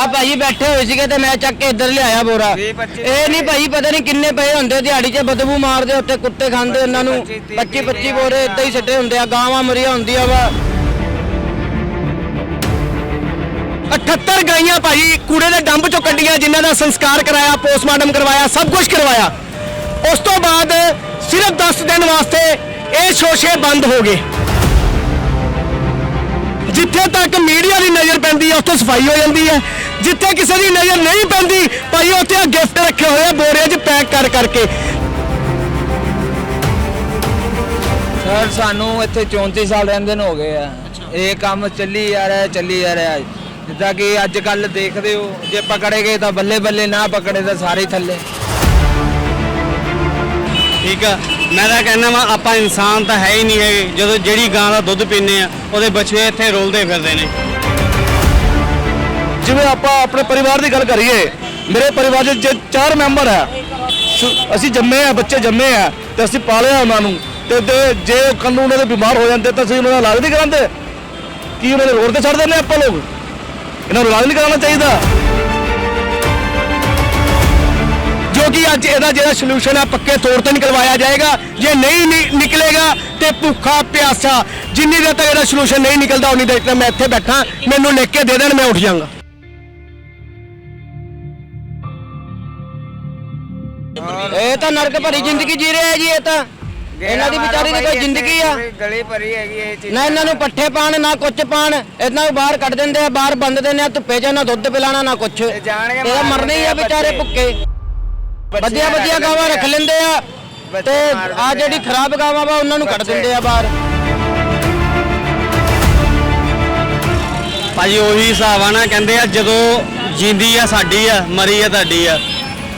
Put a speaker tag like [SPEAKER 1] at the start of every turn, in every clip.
[SPEAKER 1] ਆ ਭਾਈ ਬੈਠੇ ਹੋਏ ਸੀਗੇ ਤੇ ਮੈਂ ਚੱਕ ਕੇ ਇੱਧਰ ਲਿਆਇਆ ਬੋਰਾ।
[SPEAKER 2] ਵੀਹ, ਪੱਚੀ
[SPEAKER 1] ਇਹ ਨਹੀਂ ਭਾਈ ਪਤਾ ਨਹੀਂ ਕਿੰਨੇ ਪਏ ਹੁੰਦੇ ਦਿਹਾੜੀ 'ਚ ਬਦਬੂ ਮਾਰਦੇ ਉੱਤੇ ਕੁੱਤੇ ਖਾਂਦੇ ਉਹਨਾਂ ਨੂੰ।
[SPEAKER 2] ਪੱਚੀ, ਤੀਹ,
[SPEAKER 1] 25 25
[SPEAKER 2] ਤੀਹ
[SPEAKER 1] ਬੋਰੇ ਇਦਾਂ ਹੀ ਸਿੱਟੇ ਹੁੰਦੇ ਆ ਗਾਵਾਂ ਮਰੀਆਂ ਹੁੰਦੀਆਂ ਵਾ।
[SPEAKER 3] 78 ਗਾਈਆਂ ਭਾਈ ਕੂੜੇ ਦੇ ਡੰਪ ਚੋਂ ਕੱਢੀਆਂ ਜਿਨ੍ਹਾਂ ਦਾ ਸੰਸਕਾਰ ਕਰਾਇਆ ਪੋਸਟਮਾਰਟਮ ਕਰਵਾਇਆ ਸਭ ਕੁਝ ਕਰਵਾਇਆ। ਉਸ ਤੋਂ ਬਾਅਦ ਸਿਰਫ 10 ਦਿਨ ਵਾਸਤੇ ਇਹ ਸ਼ੋਸ਼ੇ ਬੰਦ ਹੋ ਗਏ। ਜਿੱਥੇ ਤੱਕ ਮੀਡੀਆ ਦੀ ਨਜ਼ਰ ਪੈਂਦੀ ਹੈ ਉੱਥੇ ਸਫ਼ਾਈ ਹੋ ਜਾਂਦੀ ਹੈ ਜਿੱਥੇ ਕਿਸੇ ਦੀ ਨਜ਼ਰ ਨਹੀਂ ਪੈਂਦੀ ਭਾਈ ਉੱਥੇ ਆ ਗਿਫਟ ਰੱਖੇ ਹੋਏ ਆ ਬੋਰਿਆਂ 'ਚ ਪੈਕ ਕਰ ਕਰਕੇ।
[SPEAKER 2] ਸਰ ਸਾਨੂੰ ਇੱਥੇ 34 ਸਾਲ ਰਹਿੰਦੇ ਨੂੰ ਹੋ ਗਏ ਆ। ਇਹ ਕੰਮ ਚੱਲੀ ਜਾ ਰਿਹਾ ਚੱਲੀ ਜਾ ਰਿਹਾ। ਜਿੱਦਾਂ ਕਿ ਅੱਜ ਕੱਲ ਦੇਖਦੇ ਹੋ ਜੇ ਪਕੜੇ ਗਏ ਤਾਂ ਬੱਲੇ ਬੱਲੇ ਨਾ ਪਕੜੇ ਤਾਂ ਸਾਰੇ ਥੱਲੇ।
[SPEAKER 4] ਠੀਕ ਆ। ਮੈਂ ਤਾਂ ਕਹਿੰਦਾ ਵਾਂ, ਆਪਾਂ ਇਨਸਾਨ ਤਾਂ ਹੈ ਹੀ ਨਹੀਂ ਹੈਗੇ। ਜਦੋਂ ਜਿਹੜੀ ਗਾਂ ਦਾ ਦੁੱਧ ਪੀਂਦੇ ਆ, ਉਹਦੇ ਬੱਚੇ ਇੱਥੇ ਰੋਲਦੇ ਫਿਰਦੇ ਨੇ।
[SPEAKER 3] ਜਿਵੇਂ ਆਪਾਂ ਆਪਣੇ ਪਰਿਵਾਰ ਦੀ ਗੱਲ ਕਰੀਏ, ਮੇਰੇ ਪਰਿਵਾਰ 'ਚ ਜੇ ਚਾਰ ਮੈਂਬਰ ਆ ਸ- ਅਸੀਂ ਜੰਮੇ ਆ, ਬੱਚੇ ਜੰਮੇ ਆ, ਤੇ ਅਸੀਂ ਪਾਲਿਆ ਉਹਨਾਂ ਨੂੰ, ਤੇ ਜੇ- ਜੇ ਕੱਲ ਨੂੰ ਉਹਨਾਂ ਦੇ ਬਿਮਾਰ ਹੋ ਜਾਂਦੇ, ਤਾਂ ਅਸੀਂ ਉਹਨਾਂ ਦਾ ਇਲਾਜ ਨਹੀਂ ਕਰਾਉਂਦੇ। ਕੀ ਉਹਨਾਂ ਦੇ ਰੋਡ ਤੇ ਛੱਡ ਦਿੰਦੇ ਆਪਾਂ ਲੋਕ? ਇਹਨਾਂ ਨੂੰ ਇਲਾਜ ਨਹੀਂ ਕਰਾਉਣਾ ਚਾਹੀਦਾ। ਕਿ ਅੱਜ ਇਹਦਾ ਜਿਹੜਾ ਸੋਲੂਸ਼ਨ ਹੈ ਪੱਕੇ ਤੌਰ ਤੇ ਨਿਕਲਵਾਇਆ ਜਾਏਗਾ। ਜੇ ਨਹੀਂ ਨਿਕਲੇਗਾ ਤੇ ਭੁੱਖਾ ਪਿਆਸਾ। ਜਿੰਨੀ ਦੇਰ ਤੱਕ ਇਹਦਾ ਸੋਲੂਸ਼ਨ ਨਹੀਂ ਨਿਕਲਦਾ ਉਨੀ ਦੇਰ ਤੱਕ ਮੈਂ ਇੱਥੇ ਬੈਠਾ। ਮੈਨੂੰ ਲਿਖ ਕੇ ਦੇ ਦੇਣ ਮੈਂ ਉੱਠ ਜਾਵਾਂਗਾ।
[SPEAKER 1] ਇਹ ਤਾਂ ਨਰਕ ਭਰੀ ਜ਼ਿੰਦਗੀ ਜੀ ਰਹੇ ਆ ਜੀ ਇਹ ਤਾਂ। ਇਹਨਾਂ ਦੀ ਵਿਚਾਰੀ ਦੀ ਕੋਈ ਜ਼ਿੰਦਗੀ ਆ।
[SPEAKER 2] ਗਲੀ ਭਰੀ ਹੈਗੀ ਇਹ ਚੀਜ਼
[SPEAKER 1] ਨਾ ਇਹਨਾਂ ਨੂੰ ਪੱਠੇ ਪਾਣ ਨਾ ਕੁੱਚ ਪਾਣ ਇਹਨਾਂ ਨੂੰ ਬਾਹਰ ਕੱਢ ਦਿੰਦੇ ਆ ਬਾਹਰ ਬੰਦ ਦਿੰਦੇ ਆ ਧੁੱਪੇ 'ਚ ਨਾ ਦੁੱਧ ਪਿਲਾਣਾ ਨਾ ਕੁਛ।
[SPEAKER 2] ਇਹ
[SPEAKER 1] ਮਰਨੇ ਹੀ ਆ
[SPEAKER 2] ਆ
[SPEAKER 1] ਵਿਚਾਰੇ
[SPEAKER 2] ਬੱਚੇ।
[SPEAKER 1] ਵਧੀਆ ਵਧੀਆ ਗਾਵਾਂ ਰੱਖ। ਲੈਂਦੇ ਆ ਤੇ ਆ ਜਿਹੜੀ। ਖਰਾਬ ਗਾਵਾਂ ਵਾ ਉਹਨਾਂ ਨੂੰ ਕੱਢ। ਦਿੰਦੇ ਆ ਬਾਹਰ
[SPEAKER 4] ਭਾਜੀ ਉਹੀ ਹਿਸਾਬ ਆ ਨਾ ਕਹਿੰਦੇ ਆ ਜਦੋਂ ਜਿੰਦੀ ਆ ਸਾਡੀ ਆ ਮਰੀ ਆ ਤੁਹਾਡੀ ਆ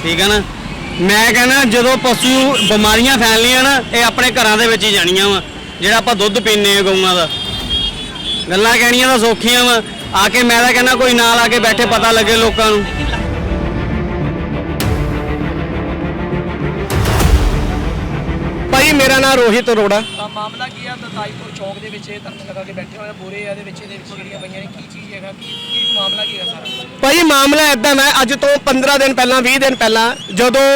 [SPEAKER 4] ਠੀਕ ਆ ਨਾ ਮੈਂ ਕਹਿੰਦਾ ਜਦੋਂ ਪਸ਼ੂ ਬਿਮਾਰੀਆਂ ਫੈਲਣੀਆਂ ਨਾ ਇਹ ਆਪਣੇ ਘਰਾਂ ਦੇ ਵਿੱਚ ਹੀ ਜਾਣੀਆਂ ਵਾ ਜਿਹੜਾ ਆਪਾਂ ਦੁੱਧ ਪੀਂਦੇ ਆ ਗਊਆਂ ਦਾ ਗੱਲਾਂ ਕਹਿਣੀਆਂ ਤਾਂ ਸੌਖੀਆਂ ਵਾ ਆ ਕੇ ਮੈਂ ਤਾਂ ਕਹਿੰਦਾ ਕੋਈ ਨਾਲ ਆ ਕੇ ਬੈਠੇ ਪਤਾ ਲੱਗੇ ਲੋਕਾਂ ਨੂੰ
[SPEAKER 3] ਭਾਈ ਮੇਰਾ ਨਾਮ ਰੋਹਿਤ ਅਰੋੜਾ।
[SPEAKER 5] ਤਾਂ ਮਾਮਲਾ ਕੀ ਆ? ਤਾਈਪੁਰ ਚੌਕ ਦੇ ਵਿੱਚ ਇਹ ਧਰਨੇ ਲਗਾ ਕੇ ਬੈਠੇ ਹੋਏ ਆ ਬੋਰੇ ਆ ਦੇ ਵਿੱਚ ਇਹਦੇ ਵਿੱਚ ਜਿਹੜੀਆਂ ਪਈਆਂ ਨੇ। ਕੀ ਚੀਜ਼ ਹੈਗਾ? ਕੀ ਕੀ ਮਾਮਲਾ ਕੀ ਹੈਗਾ ਸਾਰਾ?
[SPEAKER 3] ਭਾਈ ਮਾਮਲਾ ਇਦਾਂ ਹੈ ਅੱਜ ਤੋਂ 15 ਦਿਨ ਪਹਿਲਾਂ 20 ਦਿਨ ਪਹਿਲਾਂ ਜਦੋਂ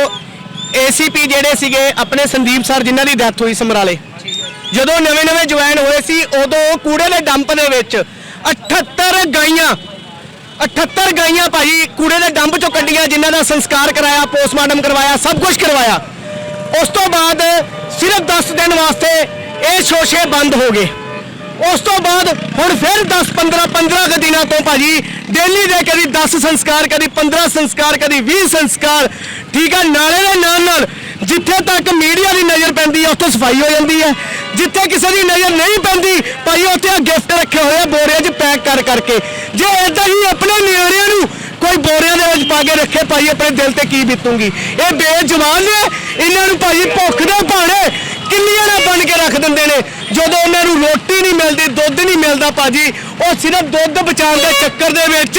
[SPEAKER 3] ਏਸੀਪੀ ਜਿਹੜੇ ਸੀਗੇ ਆਪਣੇ ਸੰਦੀਪ ਸਰ ਜਿਨ੍ਹਾਂ ਦੀ ਡੈਥ ਹੋਈ ਸਮਰਾਲੇ ਜਦੋਂ ਨਵੇਂ-ਨਵੇਂ ਜੁਆਇਨ ਹੋਏ ਸੀ ਉਦੋਂ ਕੂੜੇ ਦੇ ਡੰਪ ਦੇ ਵਿੱਚ 78 ਗਾਈਆਂ 78 ਗਾਈਆਂ ਭਾਈ ਕੂੜੇ ਦੇ ਡੰਪ ਚੋਂ ਕੱਢੀਆਂ ਜਿਨ੍ਹਾਂ ਦਾ ਸੰਸਕਾਰ ਕਰਾਇਆ ਪੋਸਟਮਾਰਟਮ ਕਰਵਾਇਆ ਸਭ ਕੁਝ ਕਰਵਾਇਆ। ਉਸ ਤੋਂ ਬਾਅਦ ਸਿਰਫ 10 ਦਿਨ ਵਾਸਤੇ ਇਹ ਸ਼ੋਸ਼ੇ ਬੰਦ ਹੋ ਗਏ। ਉਸ ਤੋਂ ਬਾਅਦ ਹੁਣ ਫਿਰ 10 15 15 ਕੁ ਦਿਨਾਂ ਤੋਂ ਭਾਜੀ ਡੇਲੀ ਦੇ ਕਦੀ 10 ਸੰਸਕਾਰ, ਕਦੀ 15 ਸੰਸਕਾਰ, ਕਦੀ 20 ਸੰਸਕਾਰ, ਠੀਕ ਆ, ਨਾਲੇ ਦੇ ਨਾਲ ਨਾਲ ਜਿੱਥੇ ਤੱਕ ਮੀਡੀਆ ਦੀ ਨਜ਼ਰ ਪੈਂਦੀ ਹੈ ਉੱਥੇ ਸਫ਼ਾਈ ਹੋ ਜਾਂਦੀ ਹੈ ਜਿੱਥੇ ਕਿਸੇ ਦੀ ਨਜ਼ਰ ਨਹੀਂ ਪੈਂਦੀ, ਭਾਈ ਉੱਥੇ ਆ ਗਿਫਟ ਰੱਖੇ ਹੋਏ ਆ ਬੋਰਿਆਂ 'ਚ ਪੈਕ ਕਰ ਕਰਕੇ। ਜੇ ਇਦਾਂ ਹੀ ਆਪਣੇ ਨਿਆਣਿਆਂ ਨੂੰ ਕੋਈ ਬੋਰਿਆਂ ਦੇ ਵਿੱਚ ਪਾ ਕੇ ਰੱਖੇ, ਭਾਈ, ਆਪਣੇ ਦਿਲ ਤੇ ਕੀ ਬੀਤੂਗੀ? ਇਹ ਬੇਜਵਾਨ ਨੇ। ਇਹਨਾਂ ਨੂੰ ਭਾਈ ਭੁੱਖ ਦੇ ਭਾਣੇ ਕਿੰਨੀਆਂ ਨੇ ਬਣ ਕੇ ਰੱਖ ਦਿੰਦੇ ਨੇ। ਜਦੋਂ ਉਹਨਾਂ ਨੂੰ ਰੋਟੀ ਨਹੀਂ ਮਿਲਦੀ, ਦੁੱਧ ਨਹੀਂ ਮਿਲਦਾ ਭਾਜੀ, ਉਹ ਸਿਰਫ ਦੁੱਧ ਬਚਾਉਣ ਦੇ ਚੱਕਰ ਦੇ ਵਿੱਚ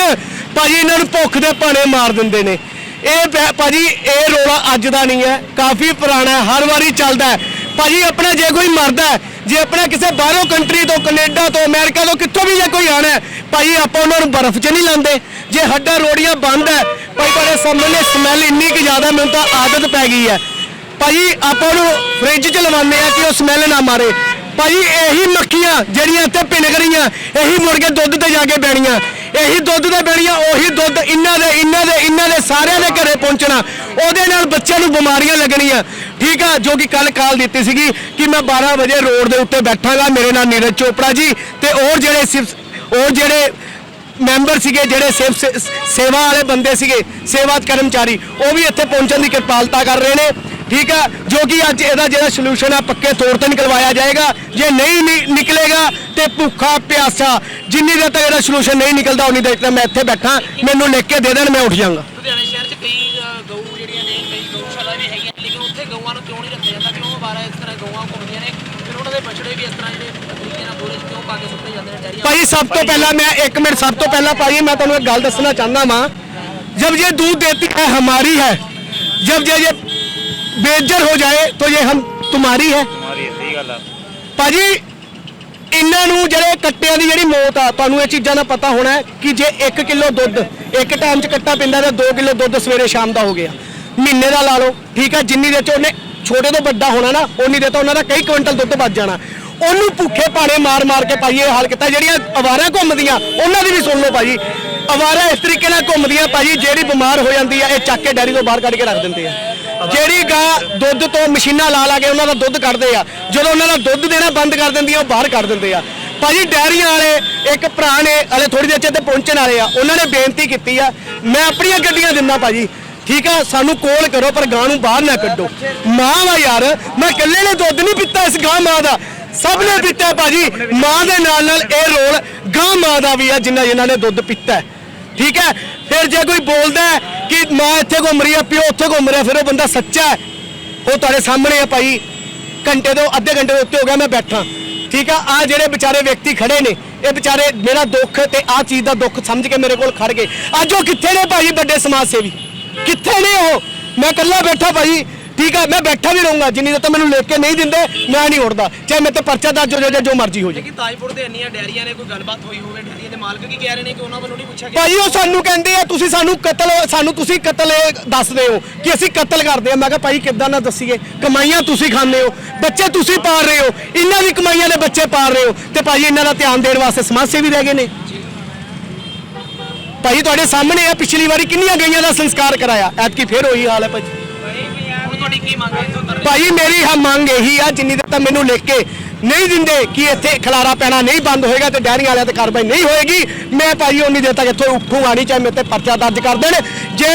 [SPEAKER 3] ਭਾਜੀ ਇਹਨਾਂ ਨੂੰ ਭੁੱਖ ਦੇ ਭਾਣੇ ਮਾਰ ਦਿੰਦੇ ਨੇ। ਇਹ ਭਾਜੀ, ਇਹ ਰੋਲਾ ਅੱਜ ਦਾ ਨਹੀਂ ਹੈ। ਕਾਫੀ ਪੁਰਾਣਾ ਹਰ ਵਾਰੀ ਚੱਲਦਾ ਹੈ। ਭਾਜੀ, ਆਪਣਾ ਜੇ ਕੋਈ ਮਰਦਾ ਜੇ ਆਪਣਾ ਕਿਸੇ ਬਾਹਰੋਂ ਕੰਟਰੀ ਤੋਂ, ਕੈਨੇਡਾ ਤੋਂ, ਅਮਰੀਕਾ ਤੋਂ, ਕਿੱਥੋਂ ਵੀ ਜੇ ਕੋਈ ਆਣਾ ਭਾਜੀ ਆਪਾਂ ਉਹਨਾਂ ਨੂੰ ਬਰਫ਼ 'ਚ ਨਹੀਂ ਲਾਉਂਦੇ। ਜੇ ਹੱਡਾ ਰੋੜੀਆਂ ਬੰਦ ਹੈ, ਭਾਈ ਤੁਹਾਡੇ ਸਾਹਮਣੇ ਸਮੈਲ ਇੰਨੀ ਕਿ ਜ਼ਿਆਦਾ ਮੈਨੂੰ ਤਾਂ ਆਦਤ ਪੈ ਗਈ ਹੈ। ਭਾਜੀ ਆਪਾਂ ਨੂੰ ਫ੍ਰਿਜ 'ਚ ਲਵਾਉਂਦੇ ਆ ਕਿ ਉਹ ਸਮੈਲ ਨਾ ਮਾਰੇ। ਭਾਜੀ ਇਹੀ ਮੱਖੀਆਂ ਜਿਹੜੀਆਂ ਇੱਥੇ ਭਿਣਕ ਰਹੀਆਂ ਇਹੀ ਮੁੜ ਕੇ ਦੁੱਧ ਤੇ ਜਾ ਕੇ ਬੈਣੀਆਂ ਇਹੀ ਦੁੱਧ ਤੇ ਬੈਣੀਆਂ ਉਹੀ ਦੁੱਧ ਇਹਨਾਂ ਦੇ ਇਹਨਾਂ ਦੇ ਇਹਨਾਂ ਦੇ ਸਾਰਿਆਂ ਦੇ ਘਰੇ ਪਹੁੰਚਣਾ। ਉਹਦੇ ਨਾਲ ਬੱਚਿਆਂ ਨੂੰ ਬਿਮਾਰੀਆਂ ਲੱਗਣੀਆਂ। ਠੀਕ ਆ, ਜੋ ਕਿ ਕੱਲ ਕਾਲ ਦਿੱਤੀ ਸੀਗੀ ਕਿ ਮੈਂ 12 ਵਜੇ ਰੋਡ ਦੇ ਉੱਤੇ ਬੈਠਾਂਗਾ ਮੇਰੇ ਨਾਲ ਨੀਰਜ ਚੋਪੜਾ ਜੀ ਤੇ ਹੋਰ ਜਿਹੜੇ ਸਿਰਫ ਉਹ ਜਿਹੜੇ ਮੈਂਬਰ ਸੀਗੇ ਜਿਹੜੇ ਸੇਵ ਸੇ- ਸੇਵਾ ਵਾਲੇ ਬੰਦੇ ਸੀਗੇ, ਸੇਵਾ ਕਰਮਚਾਰੀ, ਉਹ ਵੀ ਇੱਥੇ ਪਹੁੰਚਣ ਦੀ ਕਿਰਪਾਲਤਾ ਕਰ ਰਹੇ ਨੇ। ਠੀਕ ਆ? ਜੋ ਕਿ ਅੱਜ ਇਹਦਾ ਜਿਹੜਾ ਸੋਲੂਸ਼ਨ ਆ, ਪੱਕੇ ਤੌਰ ਤੇ ਨਿਕਲਵਾਇਆ ਜਾਏਗਾ। ਜੇ ਨਹੀਂ ਨਿ- ਨਿਕਲੇਗਾ ਤੇ ਭੁੱਖਾ ਪਿਆਸਾ। ਜਿੰਨੀ ਦੇਰ ਤੱਕ ਇਹਦਾ ਸੋਲੂਸ਼ਨ ਨਹੀਂ ਨਿਕਲਦਾ, ਉਨੀ ਦੇਰ ਤੱਕ ਮੈਂ ਇੱਥੇ ਬੈਠਾ। ਮੈਨੂੰ ਲਿਖ ਕੇ ਦੇ ਦੇਣ, ਮੈਂ ਉੱਠ ਜਾਵਾਂਗਾ।
[SPEAKER 5] ਪਾ ਕੇ ਸੁੱਟੇ ਜਾਂਦੇ ਨੇ ਡੈਰੀਆਂ
[SPEAKER 3] ਭਾਈ ਸਭ ਤੋਂ ਪਹਿਲਾਂ मैं एक मिनट सब तो पहला भाई मैं तुम्हें एक गल दसना चाहना मां जब ये दूध देती है हमारी है जब ये ये बेजर हो जाए तो ये हम तुम्हारी है ਭਾਜੀ ਇਹਨਾਂ ਨੂੰ ਜਿਹੜੇ ਕੱਟਿਆਂ ਦੀ ਜਿਹੜੀ ਮੌਤ ਆ ਤੁਹਾਨੂੰ ਇਹ ਚੀਜ਼ਾਂ ਦਾ ਪਤਾ ਹੋਣਾ ਹੈ ਕਿ ਜੇ 1 ਕਿਲੋ ਦੁੱਧ ਇੱਕ ਟਾਈਮ 'ਚ ਕੱਟਾ ਪਿੰਦਾ ਤਾਂ 2 ਕਿਲੋ ਦੁੱਧ ਸਵੇਰੇ ਸ਼ਾਮ ਦਾ ਹੋ ਗਿਆ ਮਹੀਨੇ ਦਾ ਲਾ ਲਓ ਠੀਕ ਆ ਜਿੰਨੀ ਦੇ 'ਚ ਉਹਨੇ ਛੋਟੇ ਤੋਂ ਵੱਡਾ ਹੋਣਾ ਨਾ ਉਨੀ ਦੇ ਤਾਂ ਉਹਨਾਂ ਦਾ ਕਈ ਕੁਇੰਟਲ ਦੁੱਧ ਵੱਜ ਜਾਣਾ ਉਹਨੂੰ ਭੁੱਖੇ ਪਾਣੇ ਮਾਰ ਮਾਰ ਕੇ ਭਾਜੀ ਇਹ ਹਾਲ ਕੀਤਾ ਜਿਹੜੀਆਂ ਅਵਾਰਾ ਘੁੰਮਦੀਆਂ, ਉਹਨਾਂ ਦੀ ਵੀ ਸੁਣ ਲਓ ਭਾਜੀ। ਅਵਾਰਾ ਇਸ ਤਰੀਕੇ ਨਾਲ ਘੁੰਮਦੀਆਂ ਭਾਜੀ, ਜਿਹੜੀ ਬਿਮਾਰ ਹੋ ਜਾਂਦੀ ਆ, ਇਹ ਚੱਕ ਕੇ ਡੈਰੀ ਤੋਂ ਬਾਹਰ ਕੱਢ ਕੇ ਰੱਖ ਦਿੰਦੇ ਆ। ਜਿਹੜੀ ਗਾਂ ਦੁੱਧ ਤੋਂ ਮਸ਼ੀਨਾਂ ਲਾ ਲਾ ਕੇ ਉਹਨਾਂ ਦਾ ਦੁੱਧ ਕੱਢਦੇ ਆ, ਜਦੋਂ ਉਹਨਾਂ ਦਾ ਦੁੱਧ ਦੇਣਾ ਬੰਦ ਕਰ ਦਿੰਦੀ ਆ, ਉਹ ਬਾਹਰ ਕੱਢ ਦਿੰਦੇ ਆ। ਭਾਜੀ, ਡੈਰੀਆਂ ਵਾਲੇ, ਇੱਕ ਭਰਾ ਨੇ ਹਲੇ ਥੋੜੀ ਦੇਰ ਚ ਇੱਥੇ ਪਹੁੰਚਣ ਵਾਲੇ ਆ, ਉਹਨਾਂ ਨੇ ਬੇਨਤੀ ਕੀਤੀ ਆ, ਮੈਂ ਆਪਣੀਆਂ ਗੱਡੀਆਂ ਦਿੰਦਾ ਭਾਜੀ। ਠੀਕ ਆ, ਸਾਨੂੰ ਕੋਲ ਕਰੋ, ਪਰ ਗਾਂ ਨੂੰ ਬਾਹਰ ਨਾ ਕੱਢੋ। ਮਾਂ ਵਾ ਯਾਰ, ਮੈਂ ਇਕੱਲੇ ਨੇ ਦੁੱਧ ਨਹੀਂ ਪੀਤਾ ਇਸ ਗਾਂ ਮਾਂ ਦਾ। ਸਭ ਨੇ ਪੀਤਾ ਭਾਜੀ। ਮਾਂ ਦੇ ਨਾਲ ਨਾਲ ਇਹ ਰੋਲ ਗਾਂ ਮਾਂ ਦਾ ਵੀ ਆ ਜਿੰਨਾ ਜਿਨ੍ਹਾਂ ਨੇ ਦੁੱਧ ਪੀਤਾ ਹੈ। ਠੀਕ ਹੈ? ਫਿਰ ਜੇ ਕੋਈ ਬੋਲਦਾ ਹੈ ਕਿ ਮਾਂ ਇੱਥੇ ਘੁੰਮ ਰਹੀ ਹੈ ਪਿਓ ਉੱਥੇ ਘੁੰਮ ਰਿਹਾ ਫਿਰ ਉਹ ਬੰਦਾ ਸੱਚਾ ਹੈ। ਉਹ ਤੁਹਾਡੇ ਸਾਹਮਣੇ ਆ ਭਾਈ। ਘੰਟੇ ਤੋਂ ਅੱਧੇ ਘੰਟੇ ਦੇ ਉੱਤੇ ਹੋ ਗਿਆ ਮੈਂ ਬੈਠਾ। ਠੀਕ ਆ? ਆ ਜਿਹੜੇ ਵਿਚਾਰੇ ਵਿਅਕਤੀ ਖੜੇ ਨੇ ਇਹ ਵਿਚਾਰੇ ਮੇਰਾ ਦੁੱਖ ਤੇ ਆ ਚੀਜ਼ ਦਾ ਦੁੱਖ ਸਮਝ ਕੇ ਮੇਰੇ ਕੋਲ ਖੜ ਗਏ। ਅੱਜ ਉਹ ਕਿੱਥੇ ਨੇ ਭਾਈ ਵੱਡੇ ਸਮਾਜ ਸੇਵੀ? ਕਿੱਥੇ ਨੇ ਉਹ? ਮੈਂ ਇਕੱਲਾ ਬੈਠਾ ਭਾਈ ਠੀਕ ਆ ਮੈਂ ਬੈਠਾ ਵੀ ਰਹੂੰਗਾ ਜਿੰਨੀ ਦੇਰ ਤੱਕ ਮੈਨੂੰ ਲੈ ਕੇ ਨਹੀਂ ਦਿੰਦੇ ਮੈਂ ਨਹੀਂ ਉੱਠਦਾ ਚਾਹੇ ਮੇਰੇ ਤੇ ਪਰਚਾ ਦਰਜ ਹੋ ਜਾਏ ਜੋ ਮਰਜ਼ੀ ਹੋ ਜਾਏ।
[SPEAKER 5] ਕਿ ਤਾਜਪੁਰ ਦੇ ਇੰਨੀਆਂ ਡੈਰੀਆਂ ਨੇ ਕੋਈ ਗੱਲਬਾਤ ਹੋਈ ਹੋਵੇ ਡੈਰੀਆਂ ਦੇ ਮਾਲਕ ਕੀ ਕਹਿ ਰਹੇ ਨੇ ਕਿ ਉਹਨਾਂ ਵੱਲੋਂ ਨਹੀਂ ਪੁੱਛਿਆ ਗਿਆ?
[SPEAKER 3] ਭਾਜੀ ਉਹ ਸਾਨੂੰ ਕਹਿੰਦੇ ਆ ਤੁਸੀਂ ਸਾਨੂੰ ਕਤਲ ਸਾਨੂੰ ਤੁਸੀਂ ਕਤਲ ਇਹ ਦੱਸਦੇ ਹੋ ਕਿ ਅਸੀਂ ਕਤਲ ਕਰਦੇ ਆ। ਮੈਂ ਕਿਹਾ ਭਾਈ ਕਿੱਦਾਂ ਨਾ ਦੱਸੀਏ? ਕਮਾਈਆਂ ਤੁਸੀਂ ਖਾਂਦੇ ਹੋ ਬੱਚੇ ਤੁਸੀਂ ਪਾਲ ਰਹੇ ਹੋ। ਇਹਨਾਂ ਦੀ ਕਮਾਈਆਂ ਦੇ ਬੱਚੇ ਪਾਲ ਰਹੇ ਹੋ। ਤੇ ਭਾਜੀ ਇਹਨਾਂ ਦਾ ਧਿਆਨ ਦੇਣ ਵਾਸਤੇ ਸਮਾਜ ਸੇਵੀ ਰਹਿ ਗਏ ਨੇ। ਭਾਜੀ ਤੁਹਾਡੇ ਸਾਹਮਣੇ ਆ ਪਿਛਲੀ ਵਾਰੀ ਕਿੰਨੀਆਂ ਗਈਆਂ ਦਾ ਸੰਸਕਾਰ ਕਰਾਇਆ? ਐਤਕੀ ਫੇਰ ਉਹੀ ਹਾਲ ਹੈ
[SPEAKER 5] ਤੁਹਾਡੀ ਕੀ ਮੰਗ ਹੈ?
[SPEAKER 3] ਭਾਈ, ਮੇਰੀ ਹਾਂ ਮੰਗ ਇਹੀ ਆ, ਜਿੰਨੀ ਦੇਰ ਤੱਕ ਮੈਨੂੰ ਲਿਖ ਕੇ ਨਹੀਂ ਦਿੰਦੇ ਕਿ ਇੱਥੇ ਖਲਾਰਾ ਪੈਣਾ ਨਹੀਂ ਬੰਦ ਹੋਏਗਾ ਤੇ ਡੈਰੀ ਵਾਲਿਆਂ ਤੇ ਕਾਰਵਾਈ ਨਹੀਂ ਹੋਏਗੀ, ਮੈਂ ਭਾਈ ਉਨੀ ਦੇਰ ਤੱਕ ਇੱਥੋਂ ਉੱਠੂਗਾ ਨਹੀਂ, ਚਾਹੇ ਮੇਰੇ ਤੇ ਪਰਚਾ ਦਰਜ ਕਰ ਦੇਣ। ਜੇ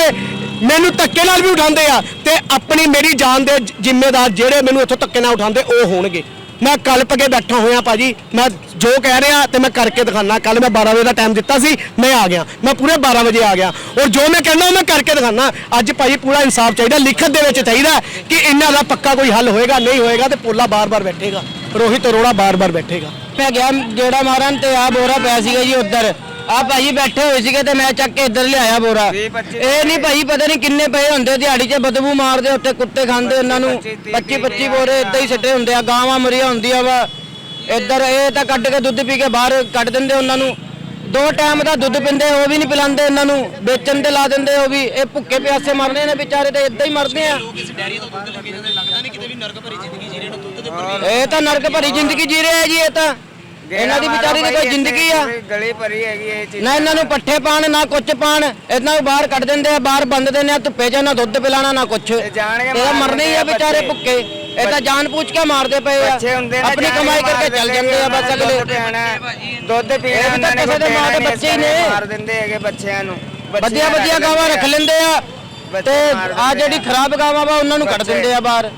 [SPEAKER 3] ਮੈਨੂੰ ਧੱਕੇ ਨਾਲ ਵੀ ਉਠਾਉਂਦੇ ਆ, ਤੇ ਆਪਣੀ ਮੇਰੀ ਜਾਨ ਦੇ ਜ਼ਿੰਮੇਦਾਰ ਜਿਹੜੇ ਮੈਨੂੰ ਇੱਥੋਂ ਧੱਕੇ ਨਾਲ ਉਠਾਉਂਦੇ, ਉਹ ਹੋਣਗੇ। ਮੈਂ ਕਲਪ ਕੇ ਬੈਠਾ ਹੋਇਆ ਭਾਜੀ। ਮੈਂ ਜੋ ਕਹਿ ਰਿਹਾ ਤੇ ਮੈਂ ਕਰਕੇ ਦਿਖਾਣਾ ਕੱਲ ਮੈਂ 12 ਵਜੇ ਦਾ ਟਾਈਮ ਦਿੱਤਾ ਸੀ, ਮੈਂ ਆ ਗਿਆ। ਮੈਂ ਪੂਰੇ 12 ਵਜੇ ਆ ਗਿਆ। ਔਰ ਜੋ ਮੈਂ ਕਹਿੰਦਾ ਉਹ ਮੈਂ ਕਰਕੇ ਦਿਖਾਣਾ ਅੱਜ ਭਾਈ ਪੂਰਾ ਇਨਸਾਫ ਚਾਹੀਦਾ। ਲਿਖਤ ਦੇ ਵਿੱਚ ਚਾਹੀਦਾ ਕਿ ਇਹਨਾਂ ਦਾ ਪੱਕਾ ਕੋਈ ਹੱਲ ਹੋਏਗਾ, ਨਹੀਂ ਹੋਏਗਾ ਤੇ ਪੋਲਾ ਬਾਰ-ਬਾਰ ਬੈਠੇਗਾ। ਰੋਹਿਤ ਅਰੋੜਾ ਬਾਰ-ਬਾਰ ਬੈਠੇਗਾ।
[SPEAKER 1] ਮੈਂ ਗਿਆ ਜਿਹੜਾ ਮਾਰਨ ਤੇ ਆ ਬੋਰਾ ਪਿਆ ਸੀਗਾ ਜੀ ਉੱਧਰ। ਆ ਭਾਈ ਬੈਠੇ ਹੋਏ ਸੀਗੇ ਤੇ ਮੈਂ ਚੱਕ ਕੇ ਇੱਧਰ ਲਿਆਇਆ ਬੋਰਾ। ਇਹ ਨਹੀਂ ਭਾਈ ਪਤਾ ਨਹੀਂ ਕਿੰਨੇ ਪਏ ਹੁੰਦੇ ਦਿਹਾੜੀ 'ਚ ਬਦਬੂ ਮਾਰਦੇ ਉੱਤੇ ਕੁੱਤੇ ਖਾਂਦੇ ਉਹਨਾਂ ਨੂੰ 25 25 ਬੋਰੇ ਇਦਾਂ ਹੀ ਸਿੱਟੇ ਹੁੰਦੇ ਆ ਗਾਵਾਂ ਮਰੀਆਂ ਹੁੰਦੀਆਂ ਵਾ। ਇੱਧਰ ਇਹ ਤਾਂ ਕੱਢ ਕੇ ਦੁੱਧ ਪੀ ਕੇ ਬਾਹਰ ਕੱਢ ਦਿੰਦੇ ਉਹਨਾਂ ਨੂੰ। ਦੋ ਟਾਈਮ ਦਾ ਦੁੱਧ ਪਿੰਦੇ ਉਹ ਵੀ ਨਹੀਂ ਪਿਲਾਉਂਦੇ ਇਹਨਾਂ ਨੂੰ। ਵੇਚਣ ਤੇ ਲਾ ਦਿੰਦੇ ਉਹ ਵੀ। ਇਹ ਭੁੱਖੇ ਪਿਆਸੇ ਮਰਦੇ ਨੇ ਵਿਚਾਰੇ ਤੇ ਇਦਾਂ ਹੀ ਮਰਦੇ ਆ।
[SPEAKER 5] ਲੋਕ ਇਸ ਡੈਰੀ ਤੋਂ ਦੁੱਧ ਲੱਗੇ ਜਾਂਦੇ ਲੱਗਦਾ ਨਹੀਂ ਕਿਤੇ ਵੀ ਨਰਕ ਭਰੀ ਜ਼ਿੰਦਗੀ ਜੀ ਰਹੇ ਨੇ ਦੁੱਧ ਦੇ ਉੱਪਰ
[SPEAKER 1] ਇਹ ਤਾਂ ਨਰਕ ਭਰੀ ਜ਼ਿੰਦਗੀ ਜੀ ਰਹੇ ਆ ਜੀ ਇਹ ਤਾਂ। ਇਹਨਾਂ ਦੀ ਵਿਚਾਰੀ ਦੀ ਕੋਈ ਜ਼ਿੰਦਗੀ ਆ।
[SPEAKER 2] ਗਲੀ ਭਰੀ ਹੈਗੀ ਇਹ ਚੀਜ਼।
[SPEAKER 1] ਨਾ ਇਹਨਾਂ ਨੂੰ ਪੱਠੇ ਪਾਣ ਨਾ ਕੁਛ ਪਾਣ ਇਹਨਾਂ ਨੂੰ ਬਾਹਰ ਕੱਢ ਦਿੰਦੇ ਆ ਬਾਹਰ ਬੰਦ ਦਿੰਦੇ ਆ ਧੁੱਪੇ 'ਚ ਨਾ ਦੁੱਧ ਪਿਲਾਣਾ ਨਾ ਕੁਛ।
[SPEAKER 2] ਜਾਣ ਕੇ
[SPEAKER 1] ਇਹ ਤਾਂ
[SPEAKER 2] ਮਾਰ
[SPEAKER 1] ਮਰਨੇ ਹੀ ਆ ਵਿਚਾਰੇ। ਭੁੱਖੇ। ਇਹ ਤਾਂ ਜਾਨ ਪੂਛ ਕੇ ਮਾਰਦੇ ਪਏ ਆ। ਆਪਣੀ
[SPEAKER 2] ਜਾਣ
[SPEAKER 1] ਕਮਾਈ ਕਰਕੇ ਚੱਲ ਜਾਂਦੇ ਆ ਬਸ ਅਗਲੇ।
[SPEAKER 2] ਦੁੱਧ ਪੀਣਾ ਉਹਨਾਂ ਨੇ
[SPEAKER 1] ਕਿਸੇ ਦੇ ਮਾਂ ਦੇ ਬੱਚੇ ਹੀ ਨੇ।
[SPEAKER 2] ਮਾਰ ਦਿੰਦੇ ਹੈਗੇ ਬੱਚਿਆਂ ਨੂੰ।
[SPEAKER 1] ਵਧੀਆ ਵਧੀਆ ਗਾਵਾਂ ਰੱਖ ਲੈਂਦੇ ਆ। ਤੇ ਆ ਜਿਹੜੀ। ਖਰਾਬ ਗਾਵਾਂ ਵਾ ਉਹਨਾਂ ਨੂੰ ਕੱਢ। ਦਿੰਦੇ ਆ ਬਾਹਰ।